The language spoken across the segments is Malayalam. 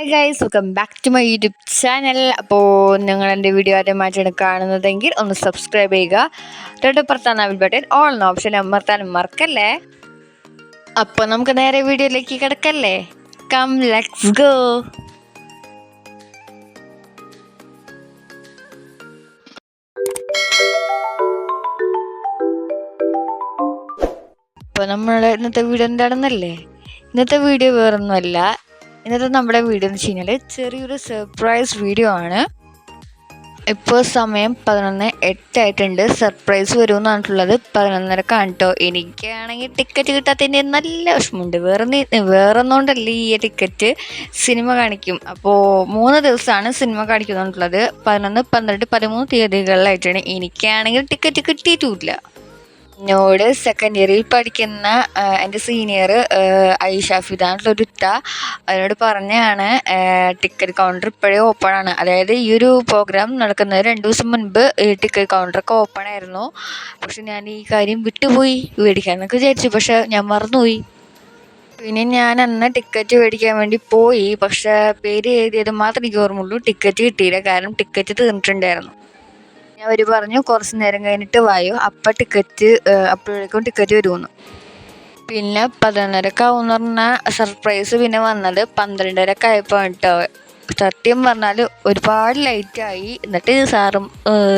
Hi guys welcome back to my YouTube channel അപ്പോൾ നിങ്ങൾ എന്റെ വീഡിയോ ആദ്യമായിട്ടാണ് കാണുന്നതെങ്കിൽ ഒന്ന് സബ്സ്ക്രൈബ് ചെയ്യുക. തൊട്ടപ്പുറത്താണ് ബെൽ ബട്ടൺ ഓൾ എന്ന ഓപ്ഷൻ അമർത്താനും മറക്കല്ലേ? അപ്പോൾ നമുക്ക് നേരെ വീഡിയോയിലേക്ക് കിടക്കല്ലേ? കം ലെറ്റ്സ് ഗോ അപ്പോൾ നമ്മളുടെ ഇന്നത്തെ വീഡിയോ എന്താണെന്നല്ലേ? ഇന്നത്തെ വീഡിയോ വേറൊന്നുമല്ല. ഇന്നത്തെ നമ്മുടെ വീഡിയോ എന്ന് വെച്ച് കഴിഞ്ഞാൽ ചെറിയൊരു സർപ്രൈസ് വീഡിയോ ആണ്. ഇപ്പോൾ സമയം പതിനൊന്ന് എട്ടായിട്ടുണ്ട്. സർപ്രൈസ് വരുമെന്ന് പറഞ്ഞിട്ടുള്ളത് പതിനൊന്നരക്കാണ് കേട്ടോ. എനിക്കാണെങ്കിൽ ടിക്കറ്റ് കിട്ടാത്തതിന്റെ നല്ല വിഷമമുണ്ട്. വേറെ വേറൊന്നുകൊണ്ടല്ല ഈ ടിക്കറ്റ് സിനിമ കാണിക്കും. അപ്പോൾ മൂന്ന് ദിവസമാണ് സിനിമ കാണിക്കുന്നുള്ളത് പതിനൊന്ന് പന്ത്രണ്ട് പതിമൂന്ന് തീയതികളിലായിട്ടാണ്. എനിക്കാണെങ്കിൽ ടിക്കറ്റ് കിട്ടിയിട്ടുമില്ല. എന്നോട് സെക്കൻഡ് ഇയറിൽ പഠിക്കുന്ന എന്റെ സീനിയർ ഐഷ ഫിദാന്നുള്ളൊരു ഇത്ത അതിനോട് പറഞ്ഞാണ് ടിക്കറ്റ് കൗണ്ടർ ഇപ്പോഴേ ഓപ്പൺ ആണ്. അതായത് ഈ ഒരു പ്രോഗ്രാം നടക്കുന്നത് രണ്ട് ദിവസം മുൻപ് ഈ ടിക്കറ്റ് കൗണ്ടറൊക്കെ ഓപ്പൺ ആയിരുന്നു. പക്ഷെ ഞാൻ ഈ കാര്യം വിട്ടുപോയി മേടിക്കാമെന്നൊക്കെ വിചാരിച്ചു. പക്ഷെ ഞാൻ മറന്നുപോയി. പിന്നെ ഞാൻ അന്ന് ടിക്കറ്റ് മേടിക്കാൻ വേണ്ടി പോയി. പക്ഷേ പേര് എഴുതിയത് മാത്രമേ എനിക്ക് ഓർമ്മയുള്ളൂ. ടിക്കറ്റ് കിട്ടിയില്ല. കാരണം ടിക്കറ്റ് തീർന്നിട്ടുണ്ടായിരുന്നു. അവർ പറഞ്ഞു കുറച്ച് നേരം കഴിഞ്ഞിട്ട് വായോ. അപ്പം ടിക്കറ്റ് അപ്പോഴേക്കും ടിക്കറ്റ് വരുമെന്ന് പിന്നെ പതിനൊന്നരക്കാവും പറഞ്ഞാൽ സർപ്രൈസ് പിന്നെ വന്നത് പന്ത്രണ്ടരക്ക് ആയപ്പോൾ കേട്ടോ സത്യം പറഞ്ഞാൽ ഒരുപാട് ആയി. എന്നിട്ട് സാറും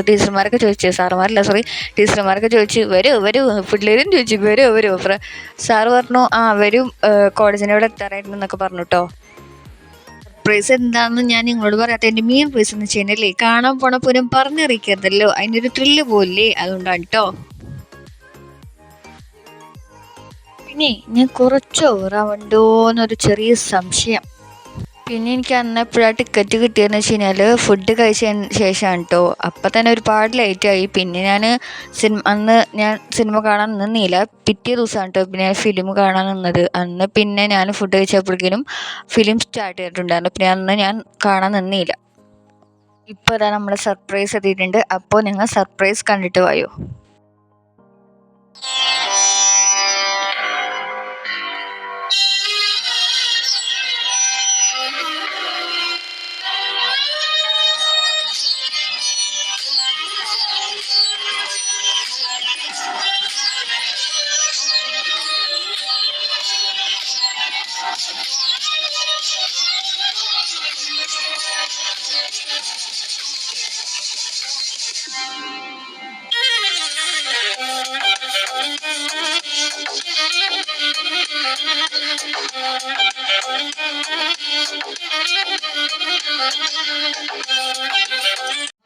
ടീച്ചർമാരൊക്കെ ചോദിച്ചു. സാറുമാരല്ല സോറി ടീച്ചർമാരൊക്കെ ചോദിച്ചു വരൂ വരൂ. പിള്ളേരും ചോദിച്ചു വരൂ വരൂ. സാറ് പറഞ്ഞു ആ വരും കോളേജിനോട് എത്താറായിരുന്നു എന്നൊക്കെ പറഞ്ഞു കേട്ടോ സർപ്രൈസ് എന്താണെന്ന് ഞാൻ നിങ്ങളോട് പറയാത്ത എന്റെ മീൻ റീസൺ എന്ന് വെച്ച് കാണാൻ പോണ പൂരം പറഞ്ഞറിയിക്കരുതല്ലോ. അതിനൊരു ത്രില്ല് പോലെ അതുകൊണ്ടാണ് കേട്ടോ പിന്നെ ഞാൻ കുറച്ച് ഓറാവുണ്ടോ എന്നൊരു ചെറിയ സംശയം. പിന്നെ എനിക്ക് അന്ന് എപ്പോഴാണ് ടിക്കറ്റ് കിട്ടിയതെന്ന് വെച്ച് കഴിഞ്ഞാൽ ഫുഡ് കഴിച്ചതിന് ശേഷമാണ് കേട്ടോ അപ്പം തന്നെ ഒരുപാട് ലേറ്റായി പിന്നെ ഞാൻ സിനിമ അന്ന് ഞാൻ സിനിമ കാണാൻ നിന്നില്ല. പിറ്റേ ദിവസമാണ് കേട്ടോ പിന്നെ ഫിലിം കാണാൻ നിന്നത്. അന്ന് പിന്നെ ഞാൻ ഫുഡ് കഴിച്ചപ്പോഴേക്കും ഫിലിം സ്റ്റാർട്ട് ചെയ്തിട്ടുണ്ടായിരുന്നു. പിന്നെ അന്ന് ഞാൻ കാണാൻ നിന്നില്ല. ഇപ്പോൾ അതാ നമ്മൾ സർപ്രൈസ് എത്തിയിട്ടുണ്ട്. അപ്പോൾ നിങ്ങൾ സർപ്രൈസ് കണ്ടിട്ട് വായോ?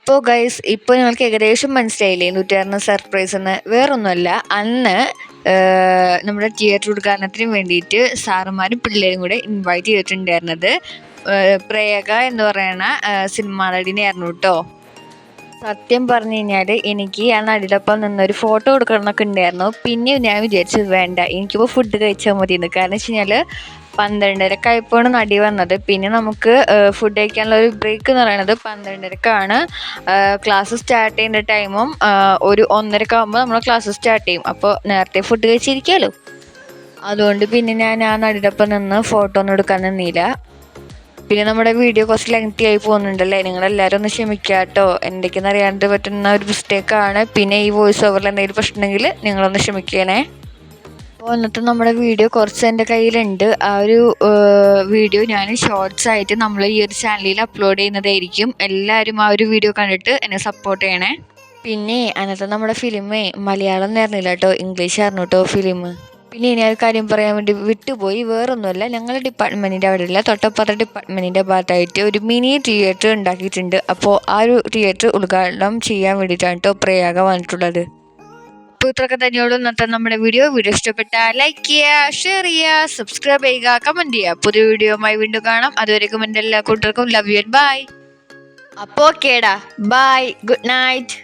അപ്പോൾ ഗൈസ് ഇപ്പോൾ നിങ്ങൾക്ക് ഏകദേശം മനസ്സിലായില്ലേ? നൂറ്റാറിന് സർപ്രൈസ് എന്ന്. വേറൊന്നുമല്ല അന്ന് നമ്മുടെ തിയേറ്റർ ഉദ്ഘാടനത്തിന് വേണ്ടിയിട്ട് സാറുമാരും പിള്ളേരും കൂടെ ഇൻവൈറ്റ് ചെയ്തിട്ടുണ്ടായിരുന്നത് പ്രേക എന്ന് പറയുന്ന സിനിമാ നടിനെയായിരുന്നു കേട്ടോ സത്യം പറഞ്ഞു കഴിഞ്ഞാൽ എനിക്ക് ആ നടിയിലൊപ്പം നിന്നൊരു ഫോട്ടോ കൊടുക്കണം എന്നൊക്കെ ഉണ്ടായിരുന്നു. പിന്നെ ഞാൻ വിചാരിച്ചു വേണ്ട എനിക്കിപ്പോൾ ഫുഡ് കഴിച്ചാൽ മതി എന്ന് കാരണം വെച്ച് കഴിഞ്ഞാൽ പന്ത്രണ്ടരക്കായപ്പോഴാണ് നടി വന്നത്. പിന്നെ നമുക്ക് ഫുഡ് കഴിക്കാനുള്ള ഒരു ബ്രേക്ക് എന്ന് പറയുന്നത് പന്ത്രണ്ടരക്കാണ്. ക്ലാസ് സ്റ്റാർട്ട് ചെയ്യുന്ന ടൈമും ഒരു ഒന്നരക്ക് ആകുമ്പോൾ നമ്മൾ ക്ലാസ് സ്റ്റാർട്ട് ചെയ്യും. അപ്പോൾ നേരത്തെ ഫുഡ് കഴിച്ചിരിക്കാമല്ലോ അതുകൊണ്ട് പിന്നെ ഞാൻ ആ നടിയുടെ ഒപ്പം നിന്ന് ഫോട്ടോ ഒന്നും എടുക്കാൻ നിന്നില്ല. പിന്നെ നമ്മുടെ വീഡിയോ കുറച്ച് ലെങ്തി ആയി പോകുന്നുണ്ടല്ലേ? നിങ്ങളെല്ലാവരും ഒന്ന് ക്ഷമിക്കുക കേട്ടോ എന്തൊക്കെയെന്ന് അറിയാണ്ട് പറ്റുന്ന ഒരു മിസ്റ്റേക്കാണ് പിന്നെ ഈ വോയിസ് ഓവറിൽ എന്തെങ്കിലും പ്രശ്നമെങ്കിൽ നിങ്ങളൊന്ന് ക്ഷമിക്കണേ. അപ്പോൾ ഇന്നത്തെ നമ്മുടെ വീഡിയോ കുറച്ച് എന്റെ കയ്യിലുണ്ട്. ആ ഒരു വീഡിയോ ഞാൻ ഷോർട്സ് ആയിട്ട് നമ്മൾ ഈ ഒരു ചാനലിൽ അപ്ലോഡ് ചെയ്യുന്നതായിരിക്കും. എല്ലാവരും ആ ഒരു വീഡിയോ കണ്ടിട്ട് എന്നെ സപ്പോർട്ട് ചെയ്യണേ. പിന്നെ അന്നത്തെ നമ്മുടെ ഫിലിമേ മലയാളം നേർന്നില്ല കേട്ടോ ഇംഗ്ലീഷ് ആയിരുന്നു കേട്ടോ ഫിലിം പിന്നെ ഇനി ഒരു കാര്യം പറയാൻ വേണ്ടി വിട്ടുപോയി. വേറൊന്നുമല്ല ഞങ്ങളുടെ ഡിപ്പാർട്ട്മെന്റിന്റെ അവിടെയുള്ള തൊട്ടപ്പുറത്തെ ഡിപ്പാർട്ട്മെന്റിന്റെ ഭാഗത്തായിട്ട് ഒരു മിനി തിയേറ്റർ ഉണ്ടാക്കിയിട്ടുണ്ട്. അപ്പോൾ ആ ഒരു തിയേറ്റർ ഉദ്ഘാടനം ചെയ്യാൻ വേണ്ടിയിട്ടാണ് കേട്ടോ പ്രയാഗ വന്നിട്ടുള്ളത്. അപ്പോൾ ഇത്രയൊക്കെ തന്നെയുള്ളൂ. ഇന്നത്തെ നമ്മുടെ വീഡിയോ വീഡിയോ ഇഷ്ടപ്പെട്ടാൽ ലൈക്ക് ചെയ്യുക ഷെയർ ചെയ്യുക സബ്സ്ക്രൈബ് ചെയ്യുക കമന്റ് ചെയ്യുക. പുതിയ വീഡിയോയുമായി വീണ്ടും കാണാം. അതുവരെക്കും എന്റെ എല്ലാ കൂട്ടർക്കും ലവ് യു ബൈ അപ്പോൾ കേടാ ബൈ ഗുഡ് നൈറ്റ്